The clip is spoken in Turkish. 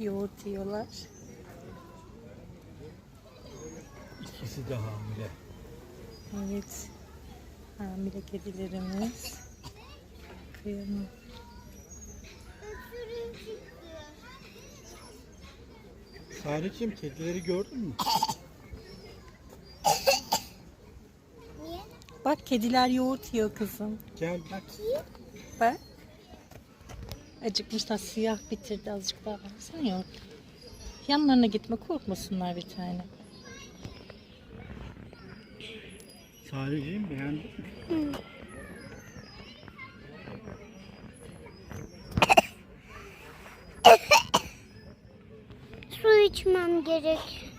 yoğurt yiyorlar. İkisi de hamile. Evet. Hamile kedilerimiz. Kıyamam. Sarıcığım kedileri gördün mü? Bak kediler yoğurt yiyor kızım. Gel bak. Bak. Acıkmışlar siyah bitirdi azıcık daha baksana yoğurt. Yanlarına gitme korkmasınlar bir tane. Beğendin mi? Su içmem gerek.